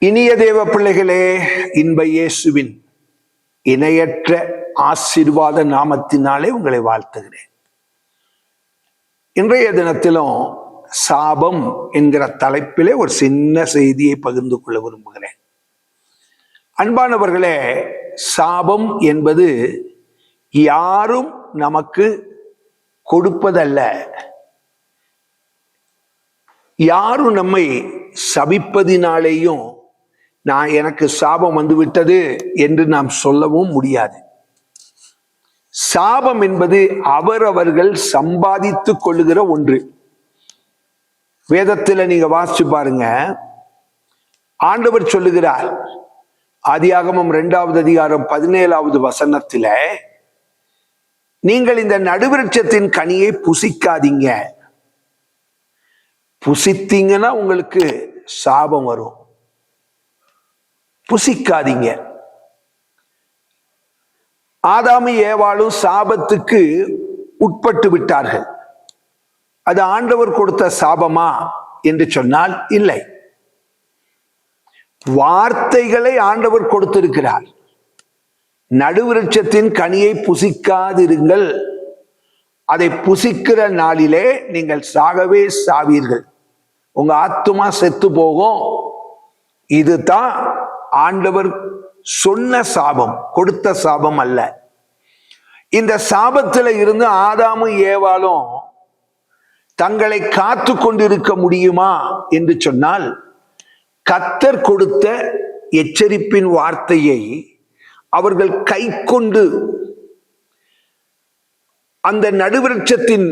இனிய தேவ பிள்ளைகளே இன்ப இயேசுவின் இணையற்ற ஆசீர்வாத நாமத்தினாலே உங்களை வாழ்த்துகிறேன். இன்றைய தினத்திலும் சாபம் என்கிற தலைப்பிலே ஒரு சின்ன செய்தியை பகிர்ந்து கொள்ள விரும்புகிறேன். அன்பானவர்களே சாபம் என்பது யாரும் நமக்கு கொடுப்பதல்ல. யாரும் நம்மை சபிப்பதினாலேயும் நான் எனக்கு சாபம் வந்துவிட்டது என்று நாம் சொல்லவும் முடியாது. சாபம் என்பது அவரவர்கள் சம்பாதித்துக் கொள்ளுகிற ஒன்று. வேதத்துல நீங்க வாசிச்சு பாருங்க. ஆண்டவர் சொல்லுகிறார். ஆதியாகமம் இரண்டாவது அதிகாரம் பதினேழாவது வசனத்துல நீங்கள் இந்த நடுவிருட்சத்தின் கனியை புசிக்காதீங்க. புசித்தீங்கன்னா உங்களுக்கு சாபம் வரும். புசிக்காதீங்க. ஆதாமி ஏவாளும் சாபத்துக்கு உட்பட்டு விட்டார்கள். அது ஆண்டவர் கொடுத்த சாபமா என்று சொன்னால் இல்லை. வார்த்தைகளை ஆண்டவர் கொடுத்திருக்கிறார். நடுவிருட்சத்தின் கனியை புசிக்காதிருங்கள். அதை புசிக்கிற நாளிலே நீங்கள் சாகவே சாவீர்கள். உங்க ஆத்துமா செத்து போகும். இதுதான் ஆண்டவர் சொன்ன சாபம் கொடுத்த சாபம் அல்ல. இந்த சாபத்துல இருந்து ஆதாமும் ஏவாலும் தங்களை காத்து கொண்டிருக்க முடியுமா என்று சொன்னால் கத்தர் கொடுத்த எச்சரிப்பின் வார்த்தையை அவர்கள் கை கொண்டு அந்த நடுவிருட்சத்தின்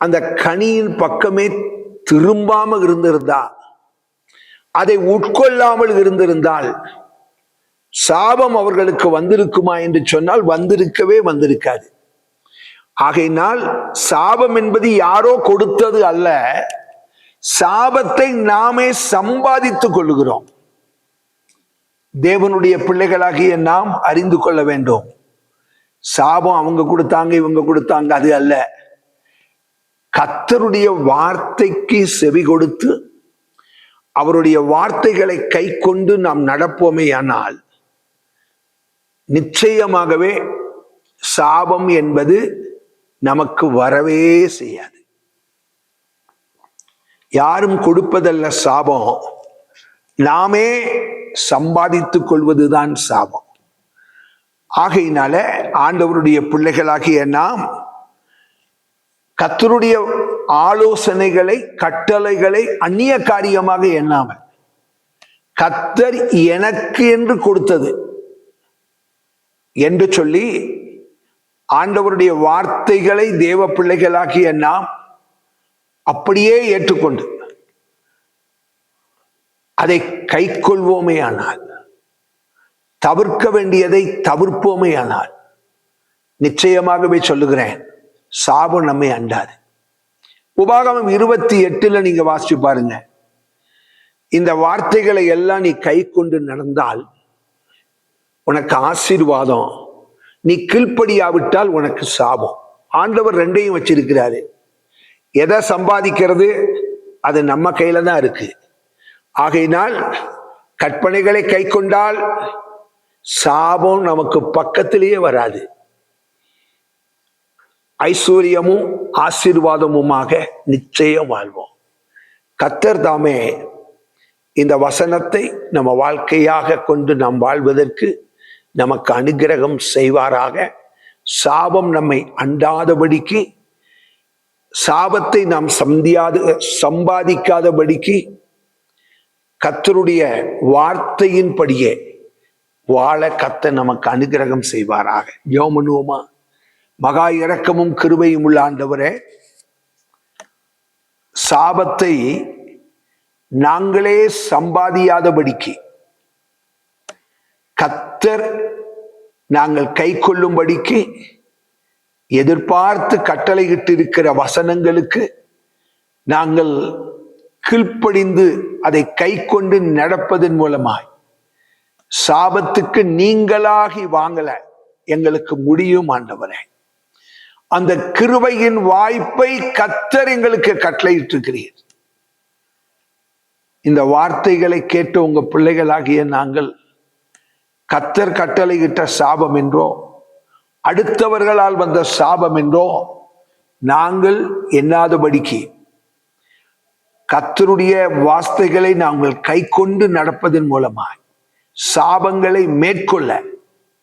அந்த கனியின் பக்கமே திரும்பாம இருந்திருந்தா அதை உட்கொள்ளாமல் இருந்திருந்தால் சாபம் அவர்களுக்கு வந்திருக்குமா என்று சொன்னால் வந்திருக்கவே வந்திருக்காது. ஆகையினால் சாபம் என்பது யாரோ கொடுத்தது அல்ல. சாபத்தை நாமே சம்பாதித்துக் கொள்கிறோம் தேவனுடைய பிள்ளைகளாகிய நாம் அறிந்து கொள்ள வேண்டும். சாபம் அவங்க கொடுத்தாங்க இவங்க கொடுத்தாங்க அது அல்ல. கத்தருடைய வார்த்தைக்கு செவி கொடுத்து அவருடைய வார்த்தைகளை கை கொண்டு நாம் நடப்போமே ஆனால் நிச்சயமாகவே சாபம் என்பது நமக்கு வரவே செய்யாது. யாரும் கொடுப்பதல்ல சாபம். நாமே சம்பாதித்துக் கொள்வதுதான் சாபம். ஆகையினால ஆண்டவருடைய பிள்ளைகளாகிய நாம் கத்தருடைய ஆலோசனைகளை கட்டளைகளை அந்நிய காரியமாக எண்ணாமல் கத்தர் எனக்கு என்று கொடுத்தது என்று சொல்லி ஆண்டவருடைய வார்த்தைகளை தேவ பிள்ளைகளாகிய நாம் அப்படியே ஏற்றுக்கொண்டு அதை கை கொள்வோமே ஆனால் தவிர்க்க வேண்டியதை தவிர்ப்போமே ஆனால் நிச்சயமாகவே சொல்லுகிறேன் சாபம் நம்மை அண்டாது. உபாகமம் இருபத்தி எட்டுல நீங்க வாசிச்சு பாருங்க. இந்த வார்த்தைகளை எல்லாம் நீ கை கொண்டு நடந்தால் உனக்கு ஆசீர்வாதம். நீ கீழ்ப்படியாவிட்டால் உனக்கு சாபம். ஆண்டவர் ரெண்டையும் வச்சிருக்கிறாரு. எதை சம்பாதிக்கிறது? அது நம்ம கையில தான் இருக்கு. ஆகையினால் கற்பனைகளை கை கொண்டால் சாபம் நமக்கு பக்கத்திலேயே வராது. ஐஸ்வர்யமும் ஆசீர்வாதமுமாக நிச்சயம் வாழ்வோம். கத்தர் தாமே இந்த வசனத்தை நம்ம வாழ்க்கையாக கொண்டு நாம் வாழ்வதற்கு நமக்கு அனுகிரகம் செய்வாராக. சாபம் நம்மை அண்டாதபடிக்கு சாபத்தை நாம் சந்தியாது சம்பாதிக்காதபடிக்கு கத்தருடைய வார்த்தையின்படியே வாழ கத்த நமக்கு அனுகிரகம் செய்வாராக. யோமனுவமா மகா இரக்கமும் கிருபையும் உள்ள ஆண்டவரே சாபத்தை நாங்களே சம்பாதியாதபடிக்கு கத்தர் நாங்கள் கை கொள்ளும்படிக்கு எதிர்பார்த்து கட்டளையிட்டு இருக்கிற வசனங்களுக்கு நாங்கள் கீழ்ப்படிந்து அதை கை கொண்டு நடப்பதன் மூலமாய் சாபத்துக்கு நீங்களாகி வாங்கல எங்களுக்கு முடியும் ஆண்டவரே. அந்த கிருபையின் வாய்ப்பை கத்தர் எங்களுக்கு கட்டளையிட்டிருக்கிறீர். இந்த வார்த்தைகளை கேட்ட உங்க பிள்ளைகளாகிய நாங்கள் கத்தர் கட்டளையிட்ட சாபம் என்றோ அடுத்தவர்களால் வந்த சாபம் என்றோ நாங்கள் எண்ணாதபடிக்கு கத்தருடைய வார்த்தைகளை நாங்கள் கை கொண்டு நடப்பதன் மூலமாய் சாபங்களை மேற்கொள்ள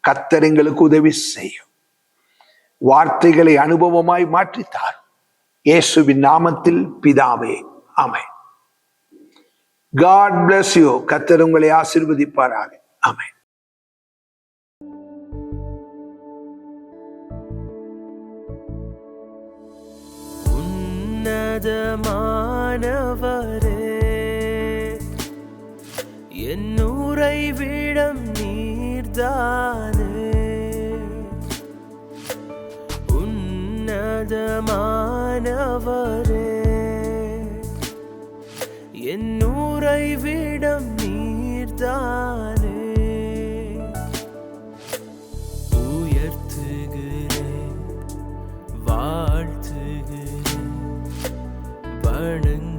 கத்தர் எங்களுக்கு உதவி செய்யும். வார்த்தைகளை அனுபவமாய் மாற்றித்தார். இயேசுவின் நாமத்தில் பிதாவே அமை காட் பிளஸ் யூ கத்தர் உங்களை ஆசீர்வதிப்பாராக. ஆமென். உன்னதமானவரே என்னுரை விடம் நீர்தான். உன்னதமானவரே என்னுரை விடம் நீர்தானே உயர்த்துகிறேன் வாழ்த்துகிறேன் வணங்க